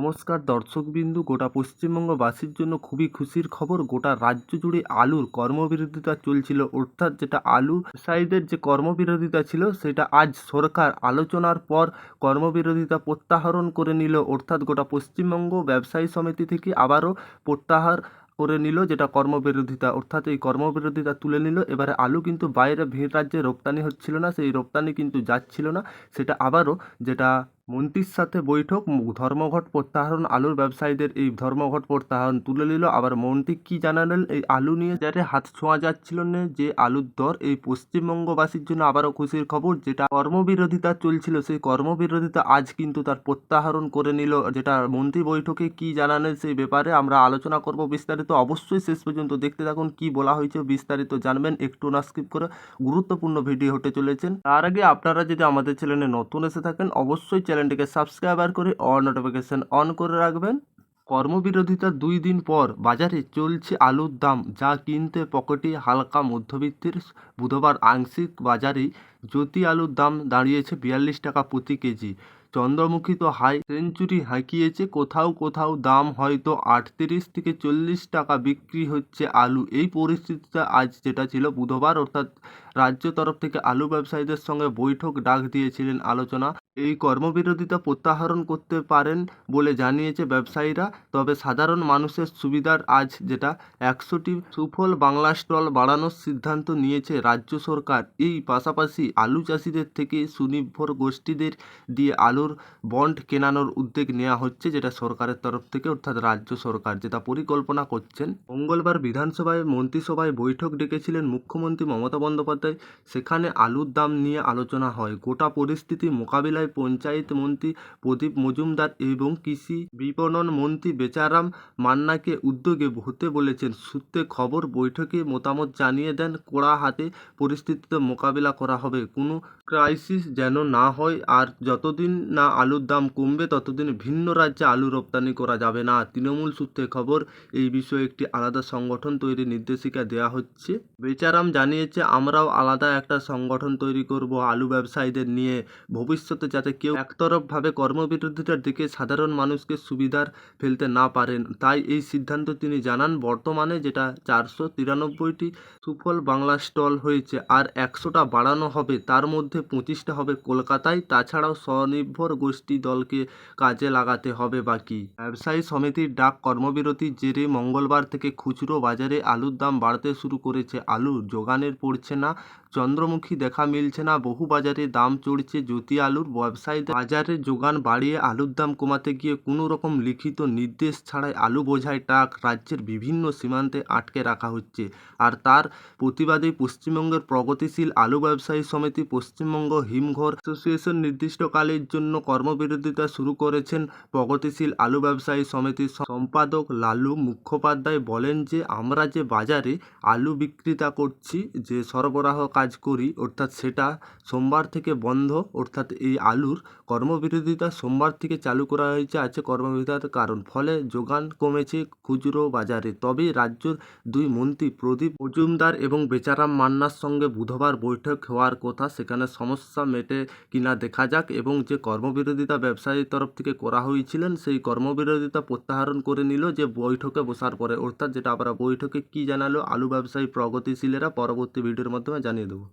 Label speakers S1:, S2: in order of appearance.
S1: নমস্কার, দর্শকবিন্দু, গোটা পশ্চিমবঙ্গবাসীর জন্য খুবই খুশির খবর, গোটা রাজ্য জুড়ে আলুর কর্মবিরোধিতা চলছিল। অর্থাৎ যেটা আলু ব্যবসায়ীদের যে কর্মবিরোধিতা ছিল, সেটা আজ সরকার আলোচনার পর কর্মবিরোধিতা প্রত্যাহরণ করে নিল। অর্থাৎ গোটা পশ্চিমবঙ্গ ব্যবসায়ী সমিতি থেকে আবারও প্রত্যাহার করে নিল যেটা কর্মবিরোধিতা। অর্থাৎ এই কর্মবিরোধিতা তুলে নিল। এবারে আলু কিন্তু বাইরে ভিন রাজ্যে রপ্তানি হচ্ছিল না, সেই রপ্তানি কিন্তু যাচ্ছিল না। সেটা আবারও যেটা মন্ত্রীর সাথে বৈঠক ধর্মঘট প্রত্যাহার আলুর ব্যবসায়ীদের এই ধর্মঘট প্রত্যাহার তুলে নিল। আবার মন্ত্রী কি জানালেন? এই আলু নিয়ে যাতে হাত ছোঁয়া যাচ্ছিল না, যে আলুর দর এই পশ্চিমবঙ্গবাসীর জন্য আবারও খুশির খবর, যেটা কর্মবিরোধিতা চলছিল, সেই কর্মবিরোধিতা আজ কিন্তু তার প্রত্যাহারণ করে নিল। যেটা মন্ত্রী বৈঠকে কি জানালেন সেই ব্যাপারে আমরা আলোচনা করব বিস্তারিত। অবশ্যই শেষ পর্যন্ত দেখতে থাকুন কি বলা হয়েছে, বিস্তারিত জানবেন। একটু না স্কিপ করে গুরুত্বপূর্ণ ভিডিও হতে চলেছেন। তার আগে আপনারা যদি আমাদের চ্যানেলে নতুন এসে থাকেন, অবশ্যই চ্যানেলটিকে সাবস্ক্রাইবার করে অল নোটিফিকেশন অন করে রাখবেন। কর্মবিরোধিতা দুই দিন পর বাজারে চলছে আলুর দাম, যা কিনতে পকেটে হালকা মধ্যবিত্তের বুধবার আংশিক বাজারে জ্যোতি আলুর দাম দাঁড়িয়েছে বিয়াল্লিশ টাকা প্রতি কেজি। চন্দ্রমুখী তো হাই সেঞ্চুরি হাঁকিয়েছে, কোথাও কোথাও দাম হয়তো আটত্রিশ থেকে চল্লিশ টাকা বিক্রি হচ্ছে আলু। এই পরিস্থিতিতে আজ যেটা ছিল বুধবার, অর্থাৎ রাজ্য তরফ থেকে আলু ব্যবসায়ীদের সঙ্গে বৈঠক ডাক দিয়েছিলেন আলোচনা এই কর্মবিরোধিতা প্রত্যাহারণ করতে পারেন বলে জানিয়েছে ব্যবসায়ীরা। তবে সাধারণ মানুষের সুবিধার আজ যেটা, একশোটি সুফল বাংলা স্টল বাড়ানোর সিদ্ধান্ত নিয়েছে রাজ্য সরকার। এই পাশাপাশি আলু চাষিদের থেকে সুনির্ভর গোষ্ঠীদের দিয়ে আলুর বন্ড কেনানোর উদ্যোগ নেওয়া হচ্ছে, যেটা সরকারের তরফ থেকে অর্থাৎ রাজ্য সরকার যেটা পরিকল্পনা করছেন। মঙ্গলবার বিধানসভায় মন্ত্রিসভায় বৈঠক ডেকেছিলেন মুখ্যমন্ত্রী মমতা বন্দ্যোপাধ্যায়। সেখানে আলুর দাম নিয়ে আলোচনা হয়। গোটা পরিস্থিতি মোকাবিলায় পঞ্চায়েত মন্ত্রী প্রদীপ মজুমদার এবং কৃষি বিপণন মন্ত্রী বেচারাম মান্নাকে উদ্যোগে হতে বলেছেন। সূত্রে খবর, বৈঠকে মতামত জানিয়ে দেন কড়া হাতে পরিস্থিতিতে মোকাবিলা করা হবে। কোনো ক্রাইসিস যেন না হয়, আর যতদিন না আলুর দাম কমবে, ততদিন ভিন্ন রাজ্যে আলু রপ্তানি করা যাবে না। তৃণমূল সূত্রে খবর, এই বিষয়ে একটি আলাদা সংগঠন তৈরির নির্দেশিকা দেওয়া হচ্ছে। বেচারাম জানিয়েছে, আমরাও আলাদা একটা সংগঠন তৈরি করব আলু ব্যবসায়ীদের নিয়ে। ভবিষ্যতে যাতে কেউ একতরফভাবে কর্মবিরোধিতার দিকে সাধারণ মানুষকে সুবিধার ফেলতে না পারেন। তাই এই সিদ্ধান্ত তিনি জানান, বর্তমানে যেটা চারশো তিরানব্বইটি সুফল বাংলা স্টল হয়েছে আর একশোটা বাড়ানো হবে, তার মধ্যে পঁচিশটা হবে কলকাতায়, তাছাড়াও স্বনির্ভর গোষ্ঠী দলকে কাজে লাগাতে হবে বাকি। ব্যবসায়ী সমিতির ডাক কর্মবিরতির জেরে মঙ্গলবার থেকে খুচরো বাজারে আলুর দাম বাড়তে শুরু করেছে। আলু যোগানের পড়ছে না, চন্দ্রমুখী দেখা মিলছে না, বহু বাজারে দাম চড়ছে জ্যোতি আলুর ব্যবসায়ীদের বাজারে যোগান বাড়িয়ে আলুর দাম কমাতে গিয়ে কোনো রকম লিখিত নির্দেশ ছাড়াই আলু বোঝাই ট্রাক রাজ্যের বিভিন্ন সীমান্তে আটকে রাখা হচ্ছে। আর তার প্রতিবাদে পশ্চিমবঙ্গের প্রগতিশীল আলু ব্যবসায়ী সমিতি পশ্চিমবঙ্গ হিমঘর অ্যাসোসিয়েশন নির্দিষ্টকালের জন্য কর্মবিরোধিতা শুরু করেছেন প্রগতিশীল আলু ব্যবসায়ী সমিতির সম্পাদক লালু মুখোপাধ্যায়। বলেন যে, আমরা যে বাজারে আলু বিক্রিতা করছি, যে সরবরাহ কাজ করি, অর্থাৎ সেটা সোমবার থেকে বন্ধ, অর্থাৎ এই আলুর কর্মবিরোধিতা সোমবার থেকে চালু করা হয়েছে আছে কর্মবিরোধিতার কারণ। ফলে যোগান কমেছে খুচরো বাজারে। তবে রাজ্যের দুই মন্ত্রী প্রদীপ মজুমদার এবং বেচারাম মান্নার সঙ্গে বুধবার বৈঠক হওয়ার কথা সেখানে সমস্যা মেটে কিনা দেখা যাক এবং যে কর্মবিরোধিতা ব্যবসায়ীর তরফ থেকে করা হয়েছিলেন সেই কর্মবিরোধিতা প্রত্যাহারণ করে নিল যে বৈঠকে বসার পরে। অর্থাৎ যেটা আমরা বৈঠকে কি জানালো, আলু ব্যবসায়ী প্রগতিশীলেরা পরবর্তী ভিডিওর মাধ্যমে জানিয়ে দেবো।